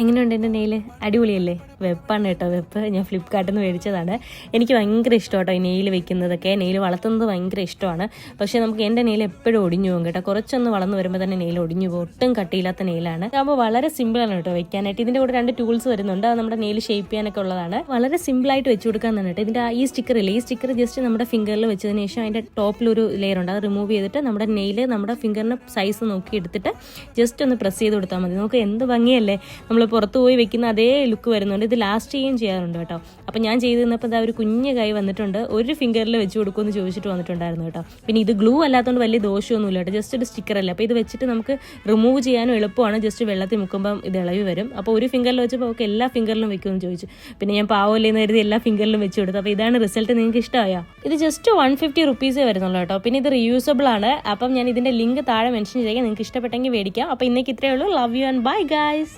എങ്ങനെയുണ്ട് എന്റെ നെയിൽ അടിപൊളിയല്ലേ? വെപ്പാണ് കേട്ടോ വെപ്പ്. ഞാൻ ഫ്ലിപ്പ്കാർട്ടിൽ നിന്ന് മേടിച്ചതാണ്. എനിക്ക് ഭയങ്കര ഇഷ്ടം കേട്ടോ ഈ നെയിൽ വെക്കുന്നതൊക്കെ. നെയിൽ വളർത്തുന്നത് ഭയങ്കര ഇഷ്ടമാണ്. പക്ഷേ നമുക്ക് എന്റെ നെയിൽ എപ്പോഴും ഒടിഞ്ഞു പോകും കേട്ടോ. കുറച്ചൊന്ന് വളർന്നു വരുമ്പോൾ തന്നെ നെയിൽ ഒടിഞ്ഞു പോകും. ഒട്ടും കട്ടിയില്ലാത്ത നെയിലാണ്. അപ്പോൾ വളരെ സിമ്പിളാണ് കേട്ടോ വെക്കാനായിട്ട്. ഇതിന്റെ കൂടെ രണ്ട് ടൂൾസ് വരുന്നുണ്ട്. അത് നമ്മുടെ നെയിൽ ഷേപ്പ് ചെയ്യാനൊക്കെ ഉള്ളതാണ്. വളരെ സിമ്പിളായിട്ട് വെച്ച് കൊടുക്കാന്നാണ് കേട്ടോ. ഇതിന്റെ ഈ സ്റ്റിക്കർ ഈ സ്റ്റിക്കർ ജസ്റ്റ് നമ്മുടെ ഫിംഗറിൽ വെച്ചതിന് ശേഷം അതിന്റെ ടോപ്പിലൊരു ലെയർ ഉണ്ട്. അത് റിമൂവ് ചെയ്തിട്ട് നമ്മുടെ നെയിൽ നമ്മുടെ ഫിംഗറിന്റെ സൈസ് നോക്കി എടുത്തിട്ട് ജസ്റ്റ് ഒന്ന് പ്രസ് ചെയ്ത് കൊടുത്താൽ മതി. നമുക്ക് എന്ത് ഭംഗിയല്ലേ? നമ്മൾ പുറത്ത് പോയി വെക്കുന്ന അതേ ലുക്ക് വരുന്നുണ്ട്. ഇത് ലാസ്റ്റ് ചെയ്യുകയും ചെയ്യാറുണ്ട് കേട്ടോ. അപ്പം ഞാൻ ചെയ്ത് തന്നപ്പോൾ ഇതാ ഒരു കുഞ്ഞ് കൈ വന്നിട്ടുണ്ട്. ഒരു ഫിംഗറിൽ വെച്ച് കൊടുക്കുമെന്ന് ചോദിച്ചിട്ട് വന്നിട്ടുണ്ടായിരുന്നു കേട്ടോ. പിന്നെ ഇത് ഗ്ലൂ അല്ലാത്തതുകൊണ്ട് വലിയ ദോഷമൊന്നുമില്ല കേട്ടോ. ജസ്റ്റ് ഒരു സ്റ്റിക്കർ അല്ല. അപ്പോൾ ഇത് വെച്ചിട്ട് നമുക്ക് റിമൂവ് ചെയ്യാനും എളുപ്പമാണ്. ജസ്റ്റ് വെള്ളത്തിൽ മുക്കുമ്പം ഇത് ഇളവി വരും. അപ്പോൾ ഒരു ഫിംഗറിൽ വെച്ചപ്പോൾ ഓക്കെ എല്ലാ ഫിംഗറിലും വെക്കുമെന്ന് ചോദിച്ചു. പിന്നെ ഞാൻ പാവമല്ലേന്ന് കരുതി എല്ലാ ഫിംഗറിലും വെച്ച് കൊടുത്തു. അപ്പോൾ ഇതാണ് റിസൾട്ട് നിങ്ങൾക്ക് ഇഷ്ടമായോ? ഇത് ജസ്റ്റ് വൺ ഫിഫ്റ്റി റുപ്പീസേ വരുന്നുള്ളൂ കേട്ടോ. പിന്നെ ഇത് റീയൂസബിൾ ആണ്. അപ്പം ഞാൻ ഇതിന്റെ ലിങ്ക് താഴെ മെൻഷൻ ചെയ്യാം നിങ്ങൾക്ക് ഇഷ്ടപ്പെട്ടെങ്കിൽ മേടിക്കാം. അപ്പോൾ ഇന്നേക്ക് ഇത്രയേ ഉള്ളൂ. Love you and bye guys